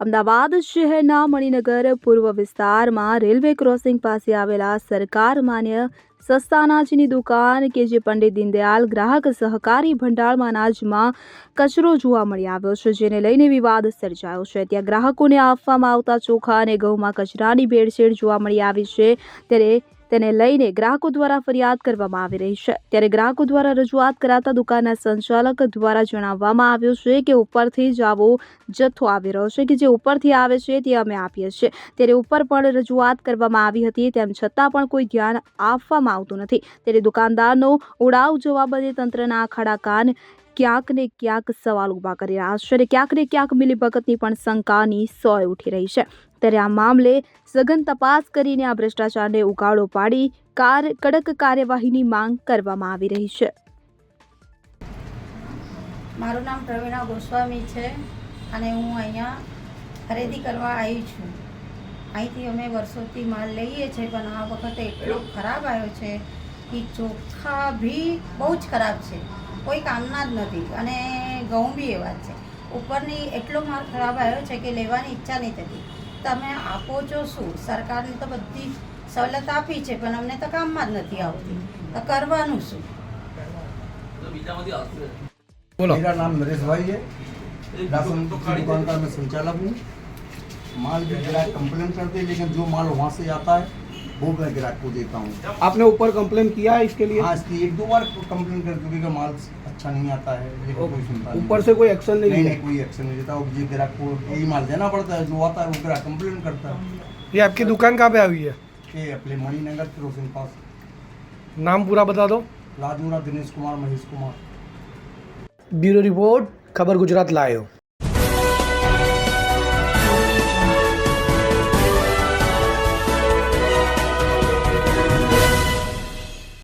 અમદાવાદ, શહેરના મણિનગર, પૂર્વ વિસ્તારમાં રેલવે ક્રોસિંગ પાસે આવેલા સરકાર માન્ય સસ્તા અનાજની દુકાન કે જે પંડિત દીનદયાલ ગ્રાહક સહકારી ભંડારમાં અનાજમાં કચરો જોવા મળી આવ્યો છે, જેને લઈને વિવાદ સર્જાયો છે. ત્યાં ગ્રાહકોને આપવામાં આવતા ચોખા અને ઘઉંમાં કચરાની ભેળસેળ જોવા મળી આવી છે. ત્યારે તેને લઈને ગ્રાહકો દ્વારા ફરિયાદ કરવામાં આવી રહી છે. ત્યારે ગ્રાહકો દ્વારા રજૂઆત કરાતા દુકાનના સંચાલક દ્વારા જણાવવામાં આવ્યું છે કે ઉપરથી જ આવો જથ્થો આવી રહ્યો છે કે જે ઉપરથી આવે છે તે અમે આપીએ છીએ. ત્યારે ઉપર પણ રજૂઆત કરવામાં આવી હતી, તેમ છતાં પણ કોઈ ધ્યાન આપવામાં આવતું નથી. ત્યારે દુકાનદારનો ઉડાવ જવાબ અને તંત્રના આખાડા કાન ક્યાંક ને ક્યાંક સવાલ ઊભા કરી રહ્યા છે અને ક્યાંક ને ક્યાંક મિલીભગતની પણ શંકાની સોય ઉઠી રહી છે. ત્યારે આ મામલે સઘન તપાસ કરીને આ ભ્રષ્ટાચારને ઉકાળો પાડી કાર, કડક કાર્યવાહીની માંગ કરવામાં આવી રહી છે. મારું નામ પ્રવીણા ગોસ્વામી છે અને હું અહીંયા ખરીદી કરવા આવી છું. અહીંથી અમે વર્ષોથી માલ લઈએ છીએ, પણ આ વખતે એટલો ખરાબ આવ્યો છે કે ચોખ્ખા બી બહુ જ ખરાબ છે. કોઈ કામના જ નથી અને ઘઉં બી એવા છે. ઉપરની એટલો માલ ખરાબ આવ્યો છે કે લેવાની ઈચ્છા નહીં થતી. તમે આપો છો શું સરકારને તો બધી સવલત આપી છે પણ અમને તો કામમાં જ નથી આવતી તો કરવાનું શું बोलो मेरा नाम नरेश भाई है राशन की दुकान का मैं संचालक हूँ माल भी ग्राहक कंप्लेन करते हैं लेकिन जो माल वहाँ से आता है वो मैं ग्राहक को देता हूँ आपने ऊपर कंप्लेन किया है इसके लिए हाँ इसकी एक दो बार कंप्लेन कर चुकी कि माल अच्छा नहीं आता है लेकिन कोई सुनता नहीं ऊपर से कोई एक्शन नहीं नहीं लिया नहीं कोई एक्शन नहीं लेता और ये ग्राहक को यही माल देना पड़ता है जो आता है वो ग्राहक कंप्लेन करता है ये आपकी दुकान कहाँ पे आई है ये अपने मणिनगर क्रोसिंग पास नाम पूरा बता दो राजूरा दिनेश कुमार महेश कुमार ब्यूरो रिपोर्ट खबर गुजरात लायो